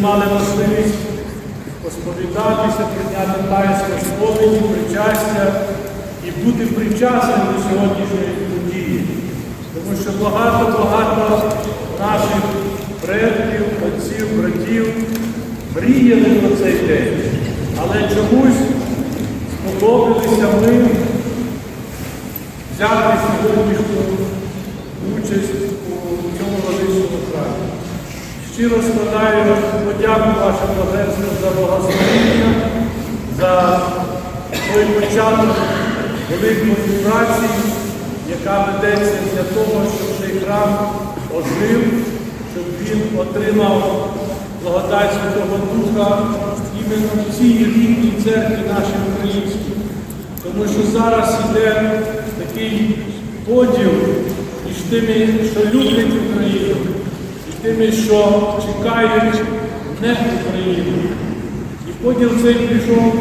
мали можливість посповідатися, прийняти таїнство сповіді, причастя і бути причасним до сьогоднішньої події. Тому що багато-багато наших предків, отців, братів мріяли про цей день. Але чомусь сподобалися ми взяти сьогоднішню участь у цьому величному храмі. Щиро складаю подяку вашим божествам за благословення, за той початок великої праці, яка ведеться для того, щоб цей храм ожив, щоб він отримав благодать Святого Духа іменно в цій рідній церкві нашій українській. Тому що зараз йде такий поділ між тими, що люблять Україну, тими, що чекають не Україну. І поділ цей пішов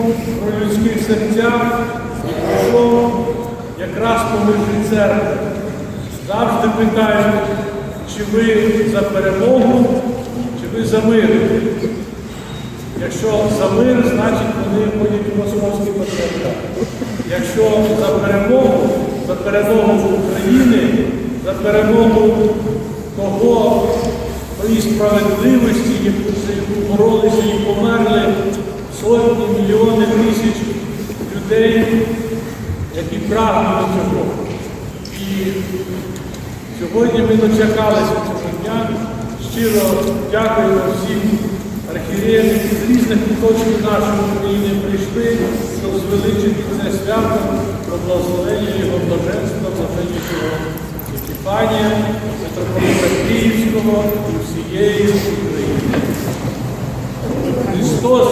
про людських серцях і пішов якраз по межі церкви. Завжди питають, чи ви за перемогу, чи ви за мир. Якщо за мир, значить вони ходять у московський патріархат. Якщо за перемогу, за перемогу України, за перемогу того, тої справедливості, яку за яку боролися і померли сотні, мільйони тисяч людей, які прагнули цього. І сьогодні ми дочекалися цього дня. Щиро дякуємо всім архієреям, які з різних куточків нашої України прийшли, щоб звеличити це свято про благословення його блаженства, блаженнішого Епіфанія, митрополита Київського і всієї України. Христос!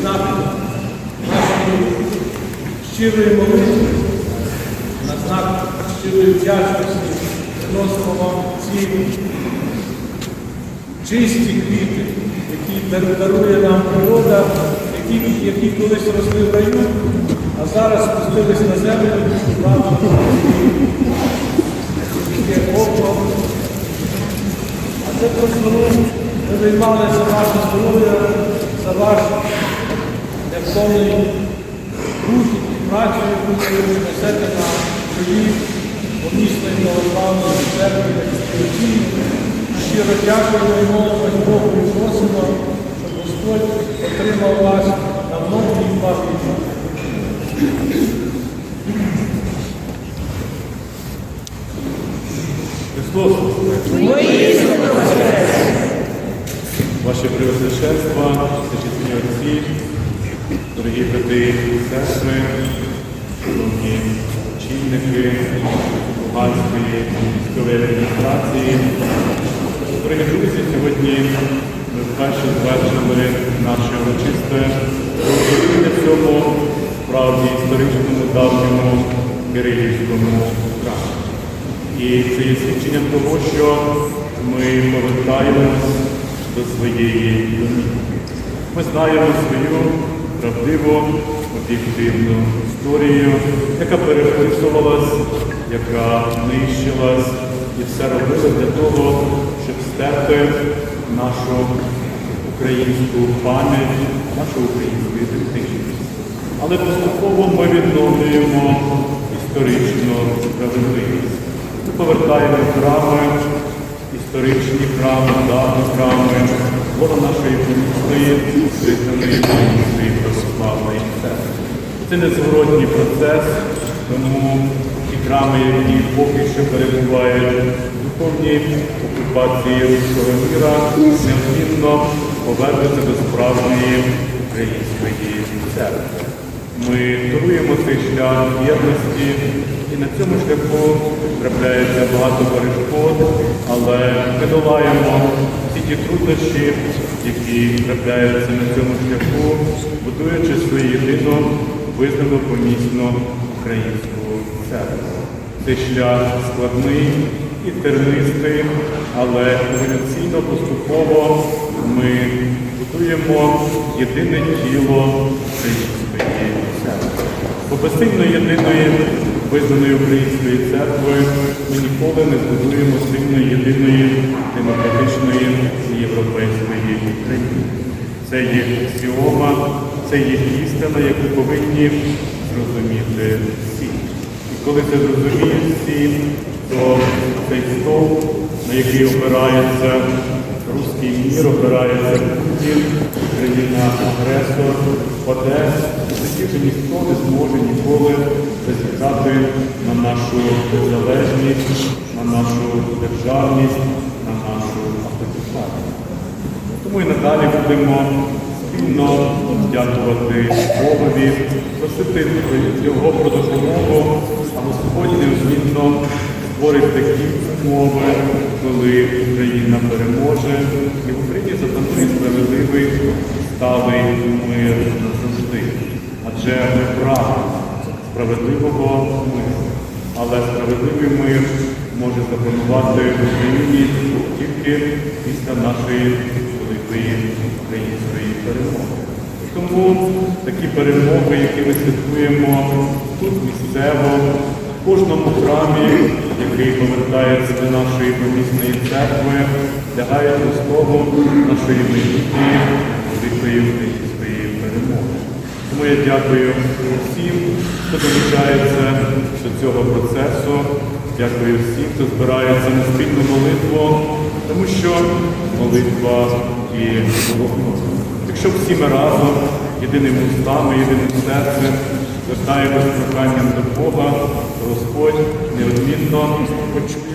знак нашої щирої молитви, щирої вдячності приносимо вам ці чисті квіти, які дарує нам природа, які, які колись росли в раю, а зараз спустились на землю, таке око. А це просто ну, ми виймали за ваше здоров'я, за ваш невтомний рух і працю, яку ви несете на чолі помісної православної церкви Християнської. Щиро дякуємо і молимось Богу і просимо, щоб Господь отримав вас на многі і багаті. Христос! Ваше Преосвященство, священні отці, дорогі брати і сестри, шановні очільники Луганської військової адміністрації. Дорогі друзі, сьогодні ми вперше звершили наше урочисте розуміння в цьому справді історичному давньому Кирилівському храмі. І це є свідченням того, що ми повертаємось до своєї домівки. Ми знаємо свою правдиву, об'єктивну історію, яка переписувалась, яка нищилась і все робила для того, щоб стерти нашу українську пам'ять, нашу українську ідентичність. Але поступово ми відновлюємо історичну справедливість. Ми повертаємо храми, історичні храми, давні храми, воно нашої помісної, визнаної української православної церкви. Це незворотній процес, тому храми, які поки що перебувають в духовній окупації руського міра, необхідно повернуться до справжньої української церкви. Ми даруємо цей шлях єдності, і на цьому шляху трапляється багато перешкод, але ми долаємо всі ті труднощі, які трапляються на цьому шляху, будуючи свою єдину визнану помісну українську церкву. Цей шлях складний, і тернистий, але еволюційно поступово ми будуємо єдине тіло української церкви. Бо єдиної визнаної української церкви ми ніколи не збудуємо сильної єдиної демократичної і європейської країни. Це є аксіома, це є істина, яку повинні зрозуміти всі. Коли це зрозуміють всі, то цей стовп, на який опирається руський мір, опирається Путін, країна-агресор, паде, і тоді вже ніхто не зможе ніколи зазіхати на нашу незалежність, на нашу державність, на нашу автократію. Тому і надалі будемо спільно дякувати Богові, просити Його про допомогу, а Господь неодмінно створить такі умови, коли Україна переможе, і в Україні запанує справедливий сталий мир назавжди. Адже ми прагнемо справедливого миру. Але справедливий мир може запанувати в Україні тільки після нашої великої української перемоги. Тому такі перемоги, які ми святкуємо тут місцево, в кожному храмі, який повертається до нашої помісної церкви, лягають в основу нашої майбутньої великої української перемоги. Тому я дякую всім, хто долучається до цього процесу. Дякую всім, хто збирається на спільну молитву, тому що молитва і молитва. Якщо всі ми разом, єдиними устами, єдиним серцем, звертаємось проханням до Бога, то Господь неодмінно почує.